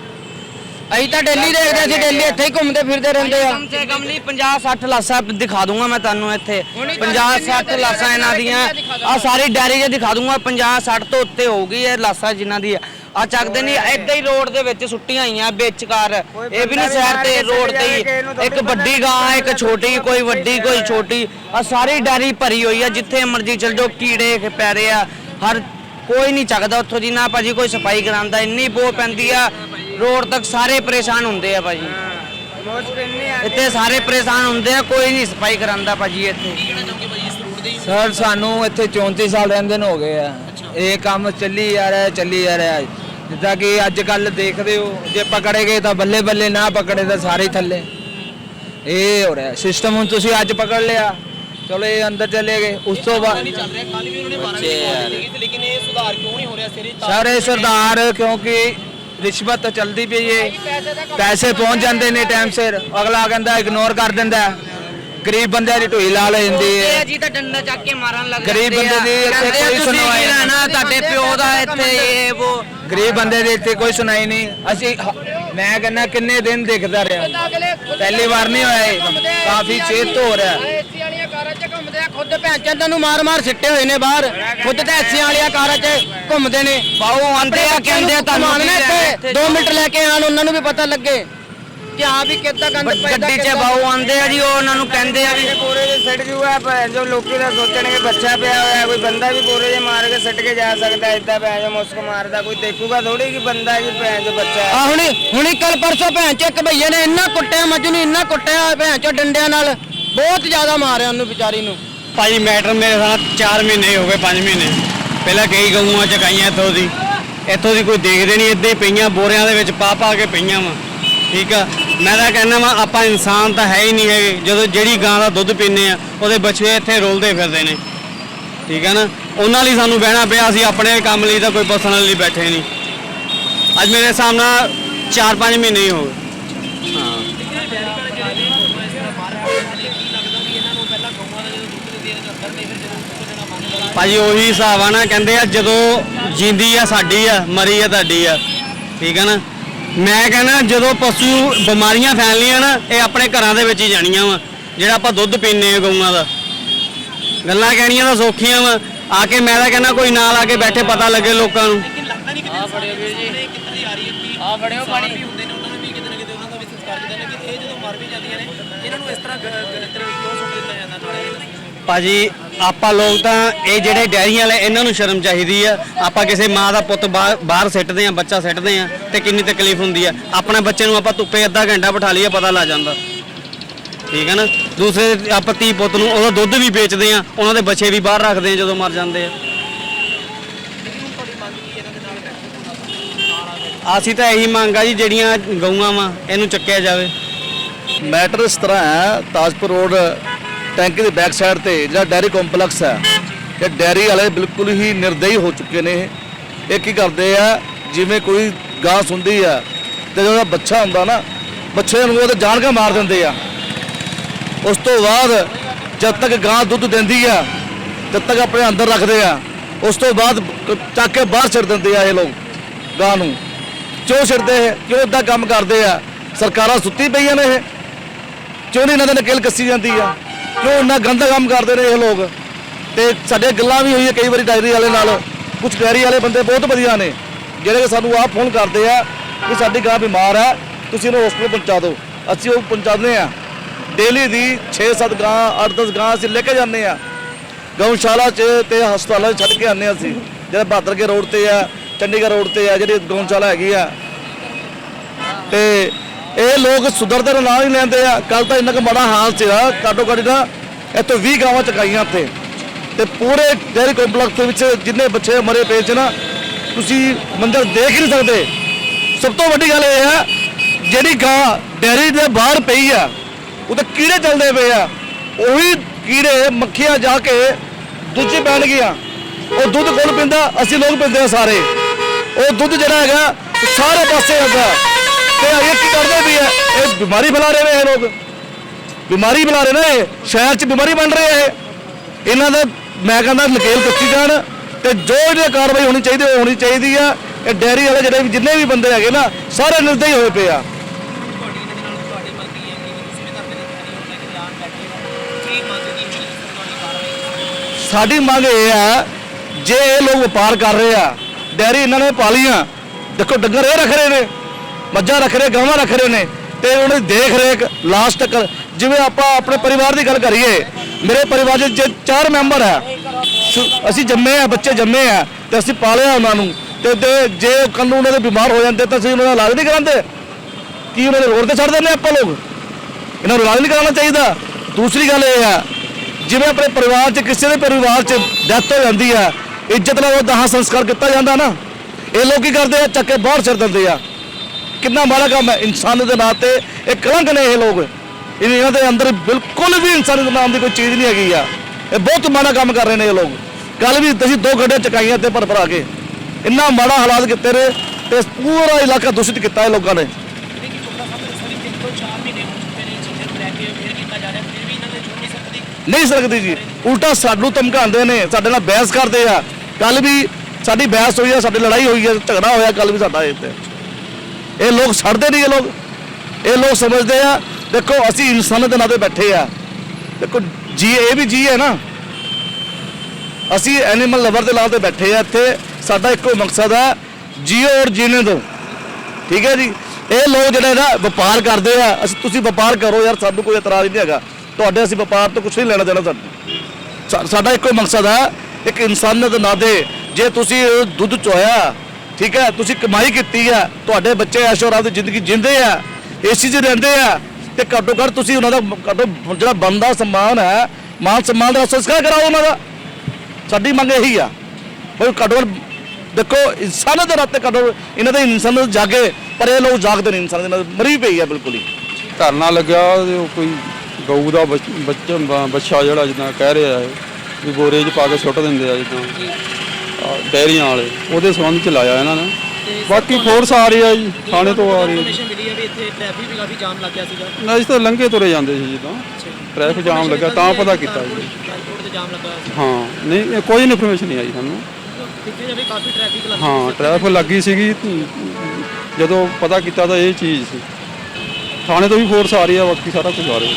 [SPEAKER 1] ਅਸੀਂ ਤਾਂ ਡੇਲੀ ਦੇਖਦੇ ਸੀ ਡੇਲੀ ਇੱਥੇ ਹੀ ਘੁੰਮਦੇ ਫਿਰਦੇ ਰਹਿੰਦੇ ਆ।
[SPEAKER 6] ਕਮ ਸੇ ਕਮ ਲਈ 50 60 ਲਾਸਾਂ ਦਿਖਾ ਦੂੰਗਾ ਮੈਂ ਤੁਹਾਨੂੰ ਇੱਥੇ। 50 60 ਲਾਸਾਂ ਇਹਨਾਂ ਦੀਆਂ। ਆ ਸਾਰੀ ਡੈਰੀ 'ਚ ਦਿਖਾ ਦੂੰਗਾ 50 60 ਤੋਂ ਉੱਤੇ ਹੋਊਗੀ ਇਹ ਲਾਸਾਂ ਜਿਨ੍ਹਾਂ ਦੀ ਆ। ਚੱਕਦੇ ਨਹੀਂ ਏਦਾਂ ਹੀ ਰੋਡ ਦੇ ਵਿੱਚ ਸੁੱਟੀਆਂ ਹੋਈਆਂ ਵਿਚਕਾਰ। ਇਹ ਵੀ ਨਹੀਂ ਸ਼ਹਿਰ ਤੇ ਰੋਡ ਤੇ ਹੀ ਇੱਕ ਵੱਡੀ ਗਾਂ ਇੱਕ ਛੋਟੀ ਕੋਈ ਵੱਡੀ ਕੋਈ ਛੋਟੀ। ਆ ਸਾਰੀ ਡੈਰੀ ਭਰੀ ਹੋਈ ਆ ਜਿੱਥੇ ਮਰਜ਼ੀ ਚਲ ਜਾਓ ਕੀੜੇ ਪੈ ਰਹੇ ਆ। ਹਰ ਕੋਈ ਨਹੀਂ ਚੱਕਦਾ ਉੱਥੋਂ ਦੀ ਨਾ ਭਾਜੀ ਕੋਈ ਸਫ਼ਾਈ ਕਰਾਉਂਦਾ ਇੰਨੀ ਬੋ ਪੈਂਦੀ ਆ। ਰੋਡ ਤੱਕ ਸਾਰੇ ਪਰੇਸ਼ਾਨ ਹੁੰਦੇ ਆ ਭਾਜੀ। ਇੱਥੇ ਸਾਰੇ ਪਰੇਸ਼ਾਨ ਹੁੰਦੇ ਆ ਕੋਈ ਨਹੀਂ ਸਫ਼ਾਈ ਕਰਾਂਦਾ ਭਾਜੀ ਇੱਥੇ।
[SPEAKER 5] ਕੀ ਕਹਿਣਾ ਚਾਹੋਗੇ ਭਾਈ ਇਸ ਰੋਡ ਦੇ ਹੀ?
[SPEAKER 2] ਸਰ ਸਾਨੂੰ ਇੱਥੇ 34 ਸਾਲ ਰਹਿੰਦੇ ਨੂੰ ਹੋ ਗਏ ਆ। ਇਹ ਕੰਮ ਚੱਲੀ ਜਾ ਰਿਹਾ ਚੱਲੀ ਜਾ ਰਿਹਾ। ਜਿੱਦਾਂ ਕਿ ਅੱਜ ਕੱਲ ਦੇਖਦੇ ਹੋ ਜੇ ਪਕੜੇ ਗਏ ਤਾਂ ਬੱਲੇ ਬੱਲੇ ਨਾ ਪਕੜੇ ਤਾਂ ਸਾਰੇ ਥੱਲੇ। ਇਹ ਹੋ ਰਿਹਾ ਸਿਸਟਮ ਹੁਣ ਤੁਸੀਂ ਅੱਜ ਪਕੜ ਲਿਆ। ਚਲੋ ਇਹ ਅੰਦਰ ਚਲੇ ਗਏ। ਉਸ ਤੋਂ ਬਾਅਦ
[SPEAKER 5] ਨਹੀਂ ਚੱਲ ਰਿਹਾ ਕੱਲ ਵੀ ਉਹਨਾਂ ਨੇ 12 ਵਜੇ ਕਾਲ ਦਿੱਤੀ ਸੀ ਲੇਕਿਨ ਇਹ ਸੁਧਾਰ ਕਿਉਂ ਨਹੀਂ ਹੋ ਰਿਹਾ? ਸਿਰੇ
[SPEAKER 2] ਸਰ ਇਹ ਸਰਦਾਰ ਕਿਉਂਕਿ ਰਿਸ਼ਵਤ ਚੱਲਦੀ ਪਈ ਏ। ਪੈਸੇ ਪਹੁੰਚ ਜਾਂਦੇ ਨੇ ਟਾਈਮ ਸਿਰ। ਅਗਲਾ ਕਹਿੰਦਾ ਇਗਨੋਰ ਕਰ ਦਿੰਦਾ। ਗਰੀਬ ਬੰਦਿਆਂ ਦੀ ਢੋਈ ਲਾਲ ਜਾਂਦੀ ਹੈ
[SPEAKER 6] ਜੀ ਤਾਂ ਡੰਡਾ ਚੱਕ ਕੇ ਮਾਰਨ ਲੱਗ
[SPEAKER 2] ਗਰੀਬ ਬੰਦੇ ਦੀ। ਇੱਥੇ ਕੋਈ ਸੁਣਵਾਈ।
[SPEAKER 6] ਲੈਣਾ? ਤੁਹਾਡੇ ਪਿਓ ਦਾ ਇੱਥੇ ਇਹ ਉਹ।
[SPEAKER 2] ਗਰੀਬ ਬੰਦੇ ਦੇ ਇੱਥੇ ਕੋਈ ਸੁਣਾਈ ਨਹੀਂ। ਅਸੀਂ ਮੈਂ ਕਹਿੰਦਾ ਕਿੰਨੇ ਦਿਨ ਦੇਖਦਾ ਰਿਹਾ। ਪਹਿਲੀ ਵਾਰ ਨਹੀਂ ਹੋਇਆ ਇਹ। ਕਾਫੀ ਚੇਤ ਹੋ ਰਿਹਾ।
[SPEAKER 1] ਘੁੰਮਦੇ ਆ ਖੁਦ ਭੈਣ ਚੰਦ ਨੂੰ ਮਾਰ ਮਾਰ ਸਿੱਟੇ ਹੋਏ ਨੇ ਬਾਹਰ। ਖੁਦ ਤਾਂ ਏਸੀ ਵਾਲੀਆਂ ਕਾਰਾਂ 'ਚ ਘੁੰਮਦੇ ਨੇ।
[SPEAKER 6] ਬਾਹੂ ਆਂਦੇ ਆ ਕਹਿੰਦੇ ਤੁਹਾਨੂੰ
[SPEAKER 1] ਇੱਥੇ।
[SPEAKER 6] ਇੱਥੇ
[SPEAKER 1] 2 ਮਿੰਟ ਲੈ ਕੇ ਆਣ ਉਹਨਾਂ ਨੂੰ ਵੀ ਪਤਾ ਲੱਗੇ ਕਿ ਹਾਂ ਵੀ ਕਿੱਦਾਂ ਗੰਦ ਪੈਦਾ
[SPEAKER 6] ਗੱਡੀ 'ਚ ਬਾਹੂ ਆਂਦੇ ਆ ਜੀ ਉਹ ਉਹਨਾਂ ਨੂੰ ਕਹਿੰਦੇ ਆ ਵੀ
[SPEAKER 2] ਪੂਰੇ ਦੇ ਸੱਟ ਜੂਗਾ ਭੈਣ ਜੋ ਲੋਕੀ ਦਾ ਸੋਚਣਗੇ ਬੱਚਾ ਪਿਆ ਹੋਇਆ ਕੋਈ ਬੰਦਾ ਵੀ ਪੂਰੇ ਜੇ ਮਾਰ ਕੇ ਸੱਟ ਕੇ ਜਾ ਸਕਦਾ ਇਦਾਂ ਭੈਣ ਜੋ ਮੁਸਕ ਮਾਰਦਾ ਕੋਈ ਦੇਖੂਗਾ ਥੋੜੀ ਕਿ ਬੰਦਾ ਜੀ ਭੈਣ ਜੋ ਬੱਚਾ
[SPEAKER 1] ਆ ਹੁਣੀ ਹੁਣੀ ਕੱਲ ਪਰਸੋਂ ਭੈਣ ਚ ਇੱਕ ਭਈਏ ਨੇ ਇੰਨਾ ਕੁੱਟਿਆ ਮੱਝ ਨੂੰ ਇੰਨਾ ਕੁੱਟਿਆ ਭੈਣ ਚ ਡੰਡਿਆਂ ਨਾਲ। ਬਹੁਤ ਜ਼ਿਆਦਾ ਮਾਰਿਆ ਉਹਨੂੰ ਵਿਚਾਰੀ ਨੂੰ।
[SPEAKER 4] ਭਾਜੀ, ਮੈਟਰ ਮੇਰੇ ਸਾਹ 4 ਮਹੀਨੇ ਹੋ ਗਏ 5 ਮਹੀਨੇ। ਪਹਿਲਾਂ ਕਈ ਗਊਆਂ ਚਕਾਈਆਂ ਇੱਥੋਂ ਦੀ। ਇੱਥੋਂ ਦੀ ਕੋਈ ਦੇਖਦੇ ਨਹੀਂ, ਇੱਦਾਂ ਹੀ ਪਈਆਂ ਬੋਰਿਆਂ ਦੇ ਵਿੱਚ ਪਾ ਪਾ ਕੇ ਪਈਆਂ ਵਾ। ਠੀਕ ਆ? ਮੈਂ ਤਾਂ ਕਹਿੰਦਾ ਵਾ, ਆਪਾਂ ਇਨਸਾਨ ਤਾਂ ਹੈ ਹੀ ਨਹੀਂ ਹੈਗੇ। ਜਦੋਂ ਜਿਹੜੀ ਗਾਂ ਦਾ ਦੁੱਧ ਪੀਂਦੇ ਆ, ਉਹਦੇ ਬੱਚੇ ਇੱਥੇ ਰੋਲਦੇ ਫਿਰਦੇ ਨੇ। ਠੀਕ ਹੈ ਨਾ? ਉਹਨਾਂ ਲਈ ਸਾਨੂੰ ਬਹਿਣਾ ਪਿਆ, ਅਸੀਂ ਆਪਣੇ ਕੰਮ ਲਈ ਤਾਂ ਕੋਈ ਪਰਸਨਲ ਲਈ ਬੈਠੇ ਨਹੀਂ। ਅੱਜ ਮੇਰੇ ਸਾਹਮਣੇ 4-5 ਮਹੀਨੇ ਹੀ ਹੋ ਗਏ ਹਾਂ ਭਾਜੀ ਉਹੀ ਹਿਸਾਬ ਆ ਨਾ ਕਹਿੰਦੇ ਆ ਜਦੋਂ ਜਿੰਦੀ ਆ ਸਾਡੀ ਆ ਮਰੀ ਆ ਤੁਹਾਡੀ ਆ। ਠੀਕ ਹੈ ਨਾ? ਮੈਂ ਕਹਿੰਦਾ ਜਦੋਂ ਪਸ਼ੂ ਬਿਮਾਰੀਆਂ ਫੈਲਣੀਆਂ ਨਾ ਇਹ ਆਪਣੇ ਘਰਾਂ ਦੇ ਵਿੱਚ ਹੀ ਜਾਣੀਆਂ ਵਾ ਜਿਹੜਾ ਆਪਾਂ ਦੁੱਧ ਪੀਂਦੇ ਆ ਗਊਆਂ ਦਾ। ਗੱਲਾਂ ਕਹਿਣੀਆਂ ਤਾਂ ਸੌਖੀਆਂ ਵਾ। ਆ ਕੇ ਮੈਂ ਤਾਂ ਕਹਿੰਦਾ ਕੋਈ ਨਾਲ ਆ ਕੇ ਬੈਠੇ ਪਤਾ ਲੱਗੇ ਲੋਕਾਂ ਨੂੰ।
[SPEAKER 5] ਆ ਫੜਿਓ ਵੀਰ ਜੀ। ਆ ਫੜਿਓ ਪਾਣੀ। ਵੀ ਹੁੰਦੇ ਨੇ ਉਹਨਾਂ ਨੂੰ ਵੀ ਕਿਤੇ ਨਾ ਕਿਤੇ ਉਹਨਾਂ ਦਾ ਵੀ ਸੰਸਕਾਰ ਕੀਤਾ ਜਾਂਦਾ ਕਿ ਇਹ ਜਦੋਂ ਮਰ ਵੀ ਜਾਂਦੀਆਂ ਨੇ ਇਹਨਾਂ ਨੂੰ ਇਸ ਤਰ੍ਹਾਂ ਗ- ਗ- ਤੇਰੇ ਕਿਉਂ ਸੁੱਟ ਦਿੱਤਾ ਜਾਂਦਾ ਨਾਲੇ।
[SPEAKER 4] ਭਾਜੀ, ਆਪਾਂ ਲੋਕ ਤਾਂ ਇਹ ਜਿਹੜੇ ਡੈਰੀਆਂ ਵਾਲੇ, ਇਹਨਾਂ ਨੂੰ ਸ਼ਰਮ ਚਾਹੀਦੀ ਆ। ਆਪਾਂ ਕਿਸੇ ਮਾਂ ਦਾ ਪੁੱਤ ਬਾਹਰ ਬਾਹਰ ਸਿੱਟਦੇ ਆ, ਬੱਚਾ ਸਿੱਟਦੇ ਆ, ਤੇ ਕਿੰਨੀ ਤਕਲੀਫ ਹੁੰਦੀ ਆ। ਆਪਣੇ ਬੱਚੇ ਨੂੰ ਆਪਾਂ ਧੁੱਪੇ ਅੱਧਾ ਘੰਟਾ ਬਿਠਾ ਲਈਏ, ਪਤਾ ਲੱਗ ਜਾਂਦਾ। ਠੀਕ ਹੈ ਨਾ? ਦੂਸਰੇ ਆਪਾਂ ਧੀ ਪੁੱਤ ਨੂੰ ਉਹਦਾ ਦੁੱਧ ਵੀ ਵੇਚਦੇ ਆ, ਉਹਨਾਂ ਦੇ ਬੱਚੇ ਵੀ ਬਾਹਰ ਰੱਖਦੇ ਆ ਜਦੋਂ ਮਰ ਜਾਂਦੇ ਆ। ਅਸੀਂ ਤਾਂ ਇਹੀ ਮੰਗ ਆ ਜੀ, ਜਿਹੜੀਆਂ ਗਊਆਂ ਵਾ, ਇਹਨੂੰ ਚੱਕਿਆ ਜਾਵੇ।
[SPEAKER 7] ਮੈਟਰ ਇਸ ਤਰ੍ਹਾਂ ਹੈ, ਤਾਜਪੁਰ ਰੋਡ ਟੈਂਕੀ ਦੇ ਬੈਕ ਸਾਈਡ ਤੇ ਜਿਹੜਾ ਡੈਰੀ ਕੰਪਲੈਕਸ ਹੈ, ਇਹ ਡੈਰੀ ਵਾਲੇ ਬਿਲਕੁਲ ਹੀ ਨਿਰਦਈ ਹੋ ਚੁੱਕੇ ਨੇ। ਇਹ। ਕੀ ਕਰਦੇ ਆ, ਜਿਵੇਂ ਕੋਈ ਗਾਂ ਸੁੰਦੀ ਆ ਤੇ ਜਿਹੜਾ ਬੱਚਾ ਹੁੰਦਾ ਨਾ ਬੱਚੇ ਨੂੰ ਉਹਦੇ ਜਾਣ ਕੇ ਮਾਰ ਦਿੰਦੇ ਆ। ਉਸ ਤੋਂ ਬਾਅਦ ਜਦ ਤੱਕ ਗਾਂ ਦੁੱਧ ਦਿੰਦੀ ਆ ਜਦ ਤੱਕ ਆਪਣੇ ਅੰਦਰ ਰੱਖਦੇ ਆ। ਉਸ ਤੋਂ ਬਾਅਦ ਚੱਕ ਕੇ ਬਾਹਰ ਛੱਡ ਦਿੰਦੇ ਆ ਇਹ ਲੋਕ ਗਾਂ ਨੂੰ। ਕਿਉਂ ਛੱਡਦੇ ਇਹ? ਕਿਉਂ ਇਦਾਂ ਕੰਮ ਕਰਦੇ ਆ? ਸਰਕਾਰਾਂ ਸੁੱਤੀ ਪਈਆਂ ਨੇ ਇਹ। ਕਿਉਂ ਨਹੀਂ ਇਹਨਾਂ ਦੇ ਨਕੇਲ ਕੱਸੀ ਜਾਂਦੀ ਆ? ਕਿਉਂ ਇੰਨਾ ਗੰਦਾ ਕੰਮ ਕਰਦੇ ਨੇ ਇਹ ਲੋਕ। ਤੇ ਸਾਡੇ ਗੱਲਾਂ ਵੀ ਹੋਈਆਂ ਕਈ ਵਾਰੀ ਡਾਇਰੀ ਵਾਲੇ ਨਾਲ। ਕੁਝ ਡਾਇਰੀ ਵਾਲੇ ਬੰਦੇ ਬਹੁਤ ਵਧੀਆ ਨੇ। ਜਿਹੜੇ ਕਿ ਸਾਨੂੰ ਆਪ ਫੋਨ ਕਰਦੇ ਆ ਕਿ ਸਾਡੀ ਗਾਂ ਬਿਮਾਰ ਆ, ਤੁਸੀਂ ਇਹਨੂੰ ਹਸਪਤਾਲ ਪਹੁੰਚਾ ਦਿਓ। ਅਸੀਂ ਉਹ ਪਹੁੰਚਾਉਂਦੇ ਆ। ਡੇਲੀ ਦੀ 6-7 ਗਾਂ 8-10 ਗਾਂ ਅਸੀਂ ਲੈ ਕੇ ਜਾਂਦੇ ਆ। ਗਊਸ਼ਾਲਾ 'ਚ ਤੇ ਹਸਪਤਾਲਾਂ 'ਚ ਛੱਡ ਕੇ ਆਉਂਦੇ ਹਾਂ ਅਸੀਂ। ਜਿਹੜੇ ਬਹਾਦਰ ਕੇ ਰੋਡ ਤੇ ਆ, ਚੰਡੀਗੜ੍ਹ ਰੋਡ ਤੇ ਆ, ਜਿਹੜੀ ਗਊਸ਼ਾਲਾ ਹੈਗੀ ਆ। ਤੇ ਇਹ ਲੋਕ ਸੁਧਰਦੇ ਨੂੰ ਨਾਂ ਹੀ ਲੈਂਦੇ ਆ। ਕੱਲ ਤਾਂ ਇੰਨਾ ਕੁ ਬੜਾ ਹਾਲ ਸੀਗਾ ਕਾਟੋ ਕਾਟੀ ਦਾ ਇੱਥੋਂ 20 ਗਾਵਾਂ ਚਕਾਈਆਂ ਉੱਥੇ। ਤੇ ਪੂਰੇ ਡੇਅਰੀ ਕੰਪਲੈਕਸ ਦੇ ਵਿੱਚ ਜਿੰਨੇ ਬੱਚੇ ਮਰੇ ਪਏ ਸੀ ਨਾ, ਤੁਸੀਂ ਮੰਦਰ ਦੇਖ ਹੀ ਨਹੀਂ ਸਕਦੇ। ਸਭ ਤੋਂ ਵੱਡੀ ਗੱਲ ਇਹ ਆ, ਜਿਹੜੀ ਗਾਂ ਡੇਅਰੀ ਦੇ ਬਾਹਰ ਪਈ ਆ ਉਹਦੇ ਕੀੜੇ ਚੱਲਦੇ ਪਏ ਆ। ਉਹੀ ਕੀੜੇ ਮੱਖੀਆਂ ਜਾ ਕੇ ਦੂਜੀ ਬੈਣ ਗਈਆਂ। ਉਹ ਦੁੱਧ ਕੋਲ ਪਿੰਦਾ? ਅਸੀਂ ਲੋਕ ਪਿੰਦੇ ਆ ਸਾਰੇ। ਉਹ ਦੁੱਧ ਜਿਹੜਾ ਹੈਗਾ, ਸਾਰੇ ਪਾਸੇ ਹੈਗਾ ਤੇ ਇਹ ਕੀ ਕਰਦੇ ਵੀ ਹੈ ਇਹ ਬਿਮਾਰੀ ਫੈਲਾ ਰਹੇ ਨੇ ਇਹ ਲੋਕ। ਬਿਮਾਰੀ ਫੈਲਾ ਰਹੇ ਨੇ ਇਹ। ਸ਼ਹਿਰ 'ਚ ਬਿਮਾਰੀ ਬਣ ਰਹੀ ਹੈ ਇਹਨਾਂ ਦਾ ਮੈਂ ਕਹਿੰਦਾ ਨਕੇਲ ਕੱਸੀ ਜਾਣ ਤੇ ਜੋ ਇਹਦੇ ਕਾਰਵਾਈ ਹੋਣੀ ਚਾਹੀਦੀ, ਉਹ ਹੋਣੀ ਚਾਹੀਦੀ ਆ। ਇਹ ਡੈਰੀ ਵਾਲੇ ਜਿਹੜੇ ਜਿੰਨੇ ਵੀ ਬੰਦੇ ਹੈਗੇ ਨਾ, ਸਾਰੇ ਨਿਰਦਈ ਹੋਏ ਪਏ ਆ। ਸਾਡੀ ਮੰਗ ਇਹ ਆ, ਜੇ ਇਹ ਲੋਕ ਵਪਾਰ ਕਰ ਰਹੇ ਆ, ਡੈਰੀ ਇਹਨਾਂ ਨੇ ਪਾਲੀਆਂ ਦੇਖੋ ਡੰਗਰ ਇਹ ਰੱਖ ਰਹੇ ਨੇ। ਮੱਝਾਂ ਰੱਖ ਰਹੇ, ਗਾਵਾਂ ਰੱਖ ਰਹੇ ਨੇ ਤੇ ਉਹਨਾਂ ਦੀ ਦੇਖ ਰੇਖ ਲਾਸਟ ਤੱਕ। ਜਿਵੇਂ ਆਪਾਂ ਆਪਣੇ ਪਰਿਵਾਰ ਦੀ ਗੱਲ ਕਰੀਏ, ਮੇਰੇ ਪਰਿਵਾਰ 'ਚ ਜੇ ਚਾਰ ਮੈਂਬਰ ਹੈ, ਸ਼ੁ- ਅਸੀਂ ਜੰਮੇ ਆ, ਬੱਚੇ ਜੰਮੇ ਆ, ਤੇ ਅਸੀਂ ਪਾਲਿਆ ਉਹਨਾਂ ਨੂੰ, ਤੇ ਤੇ ਜੇ ਕੱਲ ਨੂੰ ਉਹਨਾਂ ਦੇ ਬਿਮਾਰ ਹੋ ਜਾਂਦੇ ਤਾਂ ਅਸੀਂ ਉਹਨਾਂ ਦਾ ਇਲਾਜ ਨਹੀਂ ਕਰਾਉਂਦੇ। ਕੀ ਉਹਨਾਂ ਦੇ ਰੋਡ ਤੇ ਛੱਡ ਦਿੰਦੇ ਆਪਾਂ ਲੋਕ? ਇਹਨਾਂ ਨੂੰ ਇਲਾਜ ਨਹੀਂ ਕਰਾਉਣਾ ਚਾਹੀਦਾ। ਦੂਸਰੀ ਗੱਲ ਇਹ ਆ, ਜਿਵੇਂ ਆਪਣੇ ਪਰਿਵਾਰ 'ਚ ਕਿਸੇ ਦੇ ਪਰਿਵਾਰ 'ਚ ਡੈਥ ਹੋ ਜਾਂਦੀ ਆ, ਇੱਜ਼ਤ ਨਾਲ ਉਹ ਦਾਹ ਸੰਸਕਾਰ ਕੀਤਾ ਜਾਂਦਾ ਨਾ। ਇਹ ਲੋਕ ਕੀ ਕਰਦੇ ਆ? ਚੱਕੇ ਬਾਹਰ ਛੱਡ ਦਿੰਦੇ ਆ। ਕਿੰਨਾ ਮਾੜਾ ਕੰਮ ਹੈ ਇਨਸਾਨ ਦੇ ਨਾਤੇ ਇਹ ਕਲੰਕ ਨੇ ਇਹ ਲੋਕ। ਇਹ- ਇਹਨਾਂ ਦੇ ਅੰਦਰ ਬਿਲਕੁਲ ਵੀ ਇਨਸਾਨੀਅਤ ਨਾਮ ਦੀ ਕੋਈ ਚੀਜ਼ ਨਹੀਂ ਹੈਗੀ ਆ। ਇਹ ਬਹੁਤ ਮਾੜਾ ਕੰਮ ਕਰ ਰਹੇ ਨੇ ਇਹ ਲੋਕ। ਕੱਲ ਵੀ ਅਸੀਂ ਦੋ ਗੱਡੇ ਚਕਾਈਆਂ ਤੇ ਭਰ ਭਰਾ ਕੇ। ਇੰਨਾ ਮਾੜਾ ਹਾਲਾਤ ਕੀਤੇ ਨੇ ਤੇ ਪੂਰਾ ਇਲਾਕਾ ਦੂਸ਼ਿਤ ਕੀਤਾ ਇਹ ਲੋਕਾਂ ਨੇ।
[SPEAKER 5] ਜਿਵੇਂ ਕਿ ਚੋਪੜਾ ਸਾਹਿਬ ਨੇ ਦੱਸਿਆ ਵੀ ਤਿੰਨ ਤੋਂ 4 ਮਹੀਨੇ ਹੋ ਚੁੱਕੇ ਨੇ ਚੀਜ਼ਾਂ ਨੂੰ ਲੈ ਕੇ ਫੇਰ ਕੀਤਾ ਜਾ ਰਿਹਾ ਫਿਰ ਵੀ ਇਹਨਾਂ ਨੇ ਛੁੱਟ ਨਹੀਂ ਸਕਦੀ।
[SPEAKER 7] ਨਹੀਂ ਸਕਦੀ ਜੀ। ਉਲਟਾ ਸਾਨੂੰ ਧਮਕਾਉਂਦੇ ਨੇ ਸਾਡੇ ਨਾਲ ਬਹਿਸ ਕਰਦੇ ਆ। ਕੱਲ ਵੀ ਸਾਡੀ ਬਹਿਸ ਹੋਈ ਆ ਸਾਡੀ ਲੜਾਈ ਹੋਈ ਆ ਝਗੜਾ ਹੋਇਆ ਕੱਲ ਵੀ ਸਾਡਾ ਇੱਥੇ। ਇਹ ਲੋਕ ਛੱਡਦੇ ਨਹੀਂ ਇਹ ਲੋਕ। ਇਹ ਲੋਕ ਸਮਝਦੇ ਆ, ਦੇਖੋ ਅਸੀਂ ਇਨਸਾਨ ਦੇ ਨਾਤੇ ਬੈਠੇ ਆ। ਦੇਖੋ ਜੀ ਇਹ ਵੀ ਜੀ ਹੈ ਨਾ। ਅਸੀਂ ਐਨੀਮਲ ਲਵਰ ਦੇ ਨਾਂ ਤੇ ਬੈਠੇ ਆ ਇੱਥੇ। ਸਾਡਾ ਇੱਕੋ ਮਕਸਦ ਹੈ ਜੀਓ ਔਰ ਜੀਣੇ ਦੋ ਠੀਕ ਹੈ ਜੀ? ਇਹ ਲੋਕ ਜਿਹੜੇ ਨਾ ਵਪਾਰ ਕਰਦੇ ਆ, ਅਸੀਂ ਤੁਸੀਂ ਵਪਾਰ ਕਰੋ ਯਾਰ, ਸਾਨੂੰ ਕੋਈ ਇਤਰਾਜ਼ ਨਹੀਂ ਹੈਗਾ। ਤੁਹਾਡੇ ਅਸੀਂ ਵਪਾਰ ਤੋਂ ਕੁਝ ਨਹੀਂ ਲੈਣਾ ਦੇਣਾ ਸਾਨੂੰ। ਸਾ- ਸਾਡਾ ਇੱਕੋ ਮਕਸਦ ਹੈ ਇੱਕ ਇਨਸਾਨੀਅਤ ਦੇ ਨਾਤੇ, ਜੇ ਤੁਸੀਂ ਦੁੱਧ ਚੋਇਆ ਠੀਕ ਹੈ, ਤੁਸੀਂ ਕਮਾਈ ਕੀਤੀ ਆ ਤੁਹਾਡੇ ਬੱਚੇ ਐਸ਼ੋ ਆਰਾਮ ਦੀ ਜ਼ਿੰਦਗੀ ਜਿੰਦੇ ਆ ਏਸੀ 'ਚ ਰਹਿੰਦੇ ਆ, ਤੇ ਘੱਟੋ ਘੱਟ ਤੁਸੀਂ ਉਹਨਾਂ ਦਾ ਘੱਟੋ ਜਿਹੜਾ ਬੰਦਾ ਸਨਮਾਨ ਹੈ, ਮਾਨ ਸਨਮਾਨ ਦਾ ਸੰਸਕਾਰ ਕਰਾਓ ਉਹਨਾਂ ਦਾ। ਸਾਡੀ ਮੰਗ ਇਹੀ ਆ, ਬਈ ਘੱਟੋ ਘੱਟ ਦੇਖੋ, ਇਨਸਾਨਾਂ ਦੇ ਰਾਤੇ ਘੱਟੋ ਇਹਨਾਂ ਦੇ ਇਨਸਾਨ ਜਾਗੇ, ਪਰ ਇਹ ਲੋਕ ਜਾਗਦੇ ਨਹੀਂ ਇਨਸਾਨ ਦੇ ਨਾਲ, ਮਰੀ ਪਈ ਆ ਬਿਲਕੁਲ ਹੀ।
[SPEAKER 8] ਧਰਨਾ ਲੱਗਿਆ ਕੋਈ ਗਊ ਦਾ ਬੱਚਾ ਜਿਹੜਾ ਜਿੱਦਾਂ ਕਹਿ ਰਿਹਾ ਹੈ, ਵੀ ਬੋਰੇ 'ਚ ਪਾ ਕੇ ਸੁੱਟ ਦਿੰਦੇ ਆ ਜਿੱਦਾਂ। ਡੈਰੀਆਂ ਵਾਲੇ ਉਹਦੇ ਸੰਬੰਧ ਚ ਲਾਇਆ ਇਹਨਾਂ ਨੇ। ਬਾਕੀ ਫੋਰਸ ਆ ਰਹੀ ਆ ਜੀ ਥਾਣੇ ਤੋਂ ਆ ਰਹੀ ਹੈ
[SPEAKER 5] ਇਨਫੋਰਮੇਸ਼ਨ ਮਿਲੀ ਹੈ ਵੀ ਇੱਥੇ ਟ੍ਰੈਫਿਕ ਵੀ ਕਾਫੀ ਜਾਮ ਲੱਗ ਗਿਆ ਸੀਗਾ।
[SPEAKER 8] ਨਾ ਇਸ ਤੋਂ ਲੰਘੇ ਤੁਰੇ ਜਾਂਦੇ ਸੀ ਜਿੱਦਾਂ। ਟ੍ਰੈਫਿਕ ਜਾਮ ਲੱਗਾ ਤਾਂ ਪਤਾ ਕੀਤਾ ਜੀ।
[SPEAKER 5] ਹਾਈਕੋਰਟ ਤੇ ਜਾਮ ਲੱਗਾ ਹੋਇਆ ਸੀ।
[SPEAKER 8] ਹਾਂ ਨਹੀਂ ਇਹ ਕੋਈ ਇਨਫੋਰਮੇਸ਼ਨ ਨਹੀਂ ਆਈ ਸਾਨੂੰ।
[SPEAKER 5] ਦੇਖਿਆ ਜਾਵੇ ਕਾਫੀ ਟ੍ਰੈਫਿਕ ਲੱਗ
[SPEAKER 8] ਹਾਂ ਟ੍ਰੈਫਿਕ ਲੱਗੀ ਸੀਗੀ। ਜਦੋਂ ਪਤਾ ਕੀਤਾ ਤਾਂ ਇਹ ਚੀਜ਼ ਸੀ। ਥਾਣੇ ਤੋਂ ਵੀ ਫੋਰਸ ਆ ਰਹੀ ਆ ਬਾਕੀ ਸਾਰਾ ਕੁਝ ਆ ਰਿਹਾ।